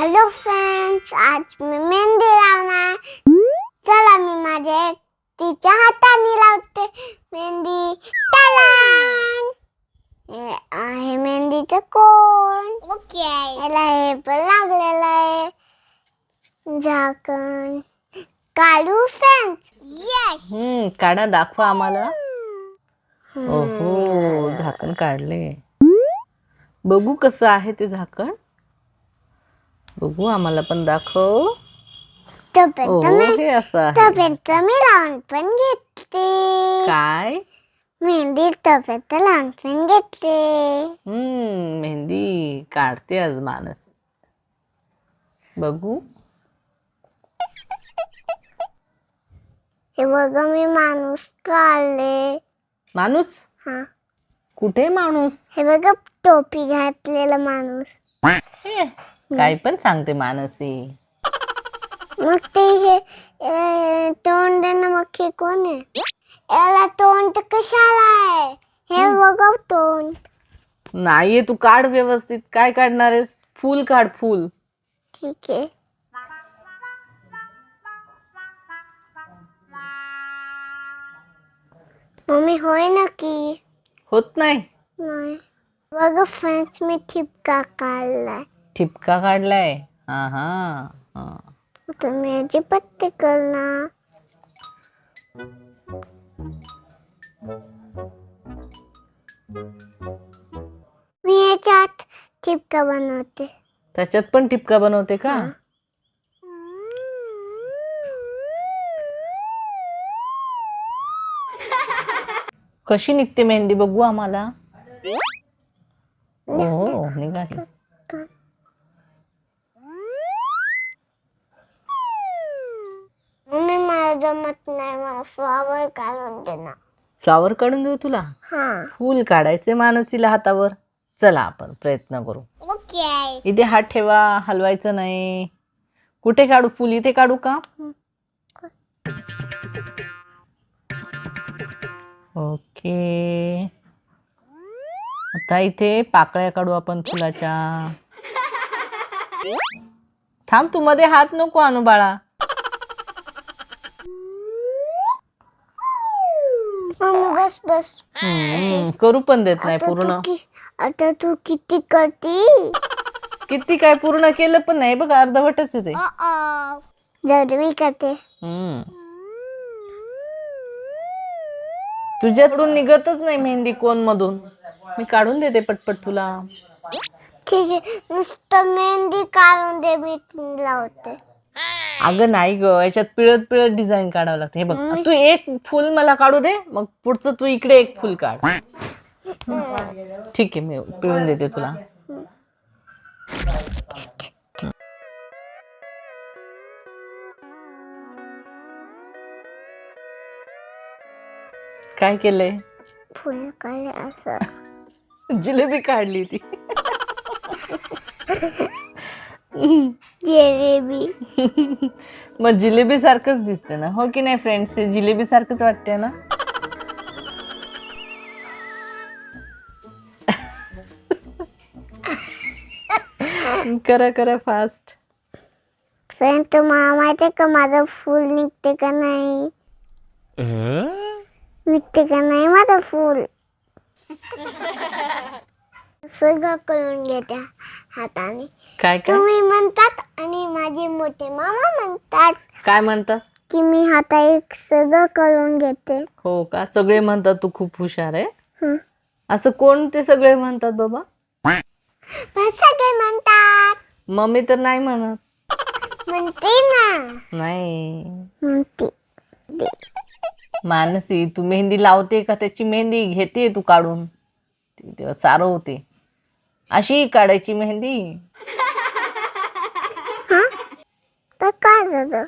Hello friends आज मी मेहंदी लावणार. चला मी माझ्या एकटीच्या हाताने लावते मेहंदी! हे आहे मेहंदीचं कोण? ओके याला हे पण लागलेलं आहे. झाकण काढू फ्रेंड्स येस हम्म काढा दाखवा आम्हाला. ओहो झाकण काढले. बघू कसं आहे ते झाकण. बघू आम्हाला पण दाखव. मी हे असं आहे. तोपर्यंत मी लावून पण घेते काय? मेहंदी तोपर्यंत लावून पण घेते हम्म मेहंदी काढते आज मानस. बघू. हे बघा मी माणूस काढले. माणूस हा. कुठे माणूस हे बघा टोपी घातलेला माणूस हे, काय पण सांगते मानसी. मग ते हे अं, तोंड ना मग हे कोण आहे? याला तोंड तर कशाला आहे? हे बघा तोंड. नाहीये तू काढ व्यवस्थित. काय काढणार आहेस? फुल काढ फुल. ठीक आहे. मम्मी होय ना की होत नाही. नाही. बघा फ्रेंड्स मी ठिपका काढलाय. ठिपका काढलाय. हा हा हा. मी याची पत्ते करणार मी याच्यात ठिपका बनवते. त्याच्यात पण ठिपका बनवते का? कशी निघते मेहंदी बघू आम्हाला? हो निघाली. जमत नाही मला. फ्लॉवर काढून दे ना फ्लॉवर काढून देऊ तुला? हा. फूल काढायचे मानसीला हातावर. चला आपण प्रयत्न करू. ओके. इथे हात ठेवा हलवायचं नाही. कुठे काढू? फुल इथे काढू का? ओके. आता इथे पाकळ्या काढू आपण फुलाच्या. थांब तू मध्ये हात नको आणू बाळा. मम्मी बस बस. हम्म, करू पण देत नाही पूर्ण. कि- आता तू किती करती? किती काय पूर्ण केलं पण नाही बघ अर्धवटच आहे ते. जर मी करते. हम्म. तुझ्याकडून निघतच नाही मेहंदी कोण मधून मी काढून देते पटपट तुला. ठीक आहे नुसतं मेहंदी काढून दे मी लावते. अगं नाही ग याच्यात पिळत पिळत डिझाईन काढावं लागतं. हे बघ तू एक फुल मला काढू दे मग पुढचं तू इकडे एक फुल काढ. ठीक आहे मी पिळून देते तुला. काय केलंय? फुल काय असं. जिलेबी काढली ती. जिलेबी. मग जिलेबी सारखंच दिसते ना. हो की नाही फ्रेंड्स हे जिलेबी सारखंच वाटते ना? करा करा फास्ट फ्रेंड तुम्हाला माहिती आहे का माझं फुल निघते का नाही? निघते का नाही माझं फुल? सगळं करून घेते हाताने. काय काय? तुम्ही म्हणतात माझे मोठे मामा म्हणतात काय म्हणतात की मी हाता एक सगळं करून घेते. हो का? सगळे म्हणतात तू खूप हुशार आहे. हं. असं कोण ते सगळे म्हणतात बाबा? पण सगळे म्हणतात. मम्मी तर नाही म्हणत. म्हणते ना. नाही. म्हणते. मानसी तू मेहंदी लावते का? त्याची मेहंदी घेते तू काढून. ती तेव्हा सारं होते. अशी काढायची मेहंदी. झालं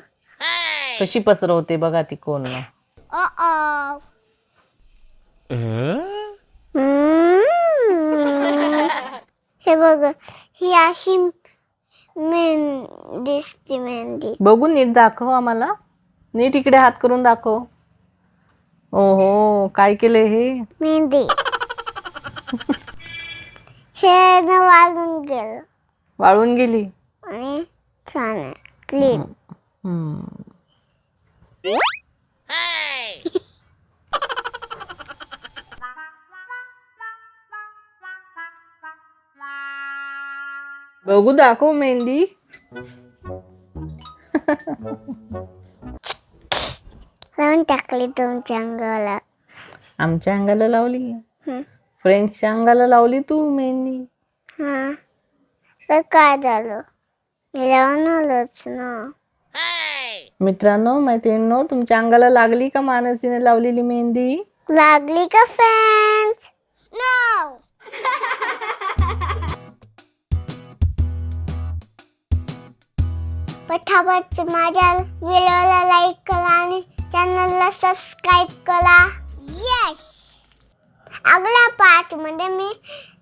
कशी पसरवते बघा ती कोण हम्म. हे बघ ही अशी मेहंदी दिसते मेहंदी. बघू नीट दाखव आम्हाला. नीट इकडे हात करून दाखव. ओहो काय केले हे? मेहंदी. हे न वाढून गेलं. वाळून गेली. आणि छान आहे. क्लीन हम्म. बघू दाखव मेहंदी. लावून टाकली तुमच्या अंगाला. आमच्या अंगाला लावली. फ्रेंड्सच्या अंगाला लावली तू मेहंदी? हा. तर काय झालं? मी लावून आलोच ना. मित्रांनो मैत्रिणींनो तुमच्या अंगाला लागली का मानसीने लावलेली मेहंदी? लागली का फॅन्स नो पटापट माझ्या व्हिडिओला लाईक करा आणि चॅनलला सबस्क्राईब करा. यस अगल्या पार्ट मध्ये मी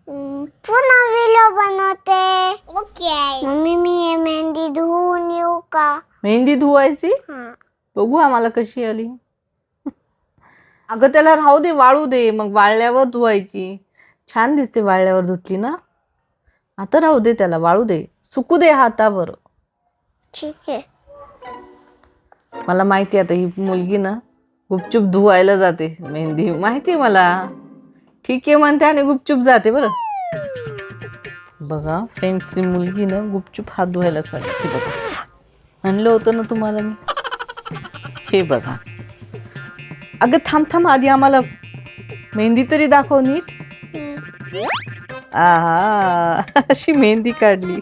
अं, पुन्हा व्हिडिओ बनवते. ओके मम्मी मी हे मेहंदी धुवून येऊ का? मेहंदी धुवायची? हा. बघू आम्हाला कशी आली. अगं त्याला राहू दे वाळू दे मग वाळल्यावर धुवायची. छान दिसते वाळल्यावर धुतली ना. आता राहू दे त्याला वाळू दे. सुकू दे हातावर. ठीक आहे. मला माहिती आहे आता ही मुलगी ना गुपचूप धुवायला जाते मेहंदी. माहिती मला. ठीक आहे म्हणते आणि गुपचूप जाते बरं. बघा फ्रेंड्सची मुलगी ना गुपचूप हात धुवायला चालली. हे बघा. म्हणलं होतं ना तुम्हाला मी. हे बघा. अगं थांब थांब आधी आम्हाला मेहंदी तरी दाखव नीट. आहा अशी मेहंदी काढली.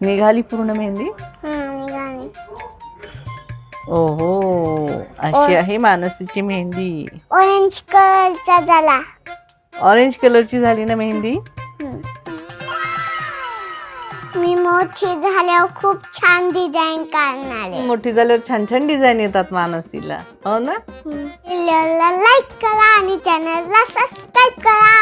निघाली पूर्ण मेहंदी? ओहो अशी आहे मानसीची मेहंदी. ऑरेंज कलरचा झाला. ऑरेंज कलरची झाली ना मेहंदी. मी मोठी झाल्यावर खूप छान डिझाईन काढणार आहे. मोठी झाल्यावर छान छान डिझाईन येतात मानसीला. हो ना? लाईक करा आणि चॅनलला सबस्क्राईब करा.